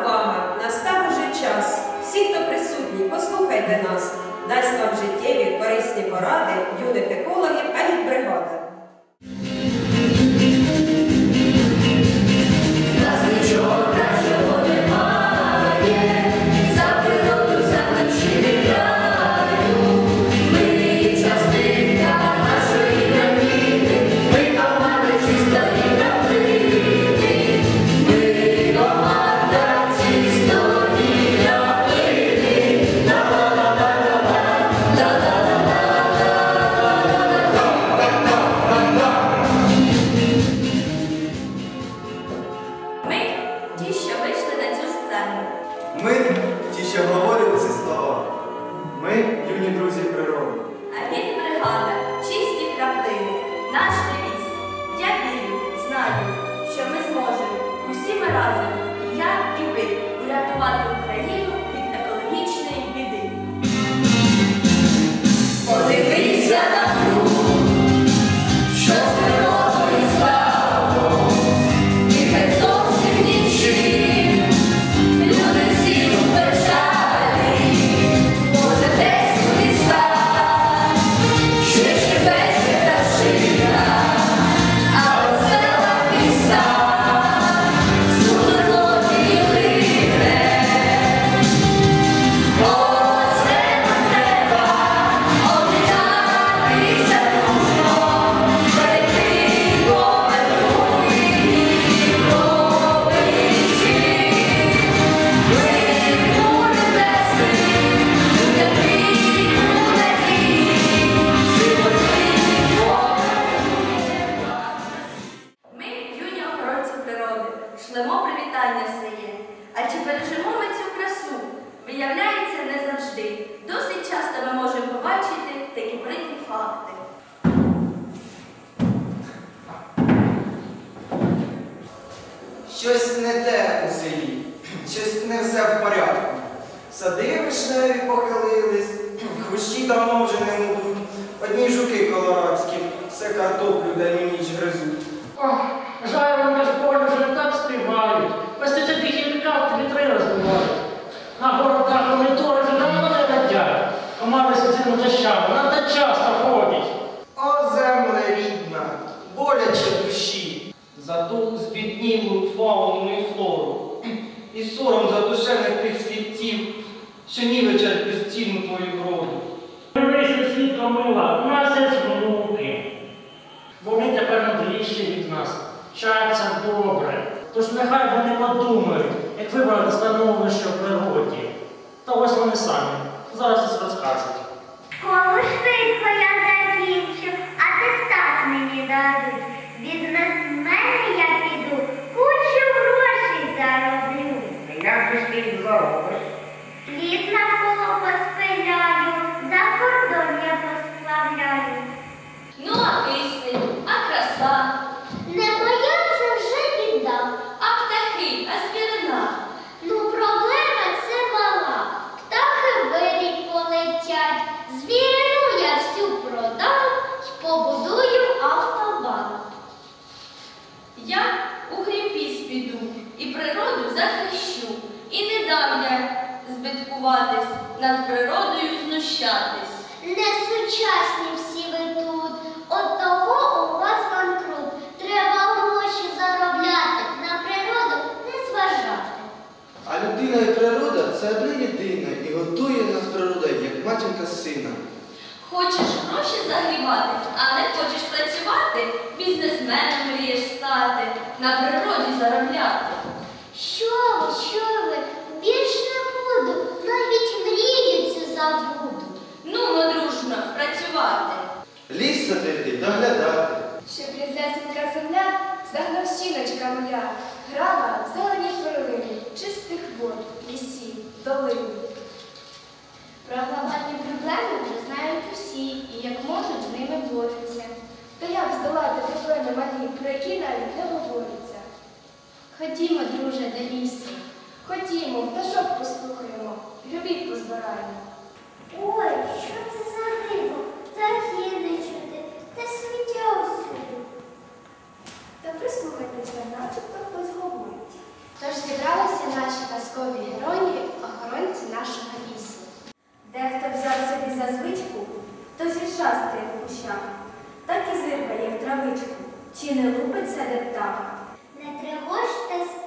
увага! Настав уже час. Всі, хто присутні, послухайте нас. Дасть вам життєві корисні поради юних екологів, 마음에 Щось не те у селі, щось не все в порядку. Сади вишневі похилились, хущі давно вже не мудуть. Одні жуки колорадські, все картоплю день нівечать безцінну твою вроду. Дивися, світло мила, у нас є внуки. Вони тепер мудріші від нас. Вчаться добре. Тож нехай вони подумають, як вибрати становище в природі. Та ось вони самі. Зараз все розкажуть. Школу швидко я закінчу, атестат мені дадуть. Бізнесмен я піду, кучу грошей зароблю. Як же ж ти їх заробиш? Ліс навколо поспиляю, за кордон я посплавляю. Ну, а кисень, а краса, Не моя це вже біда. а птахи, а звірина. Ну, проблема це мала. Птахи вирій полетять. Звірину я всю продам і побудую автобан. Я у Грінпіс піду і природу захищу, і не дам я збиткуватись, над природою знущатись. Несучасні всі ви тут. От того у вас банкрут. Треба гроші заробляти, на природу не зважати. А людина і природа це одне єдине і готує нас природа, як матінка сина. Хочеш гроші загрібати, а не хочеш працювати, бізнесменом мрієш стати, на природі заробляти. Що ви, що ви? Ходімо, друже, до лісу, ходімо, пташок послухаємо, любів збираємо. Ой, що це за риба? та не чути, та сміття усюди. Та прислухайтеся, начебто хтось говорить. Тож зібралися наші казкові герої, охоронці нашого лісу. Дехто взяв собі за звичку, хтось відшастує в кущах, так і зиркає в травичку, чи не лупиться де птаха. gosto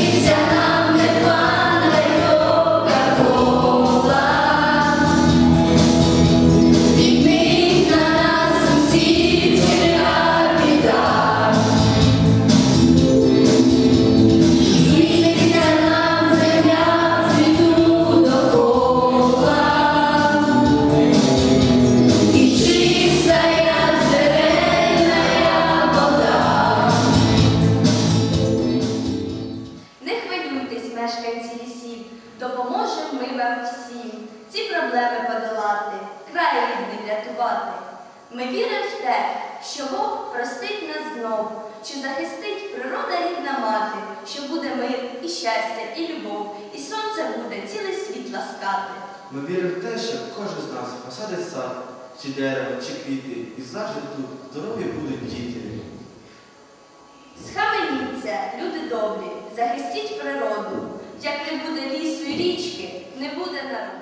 Jesus. Ми віримо в те, що Бог простить нас знов, що захистить природа рідна мати, що буде мир і щастя, і любов, і сонце буде цілий світ ласкати. Ми віримо в те, що кожен з нас посадить сад, чи дерево, чи квіти, і завжди тут здорові будуть діти. Схаменіться, люди добрі, захистіть природу, як не буде лісу і річки, не буде народу.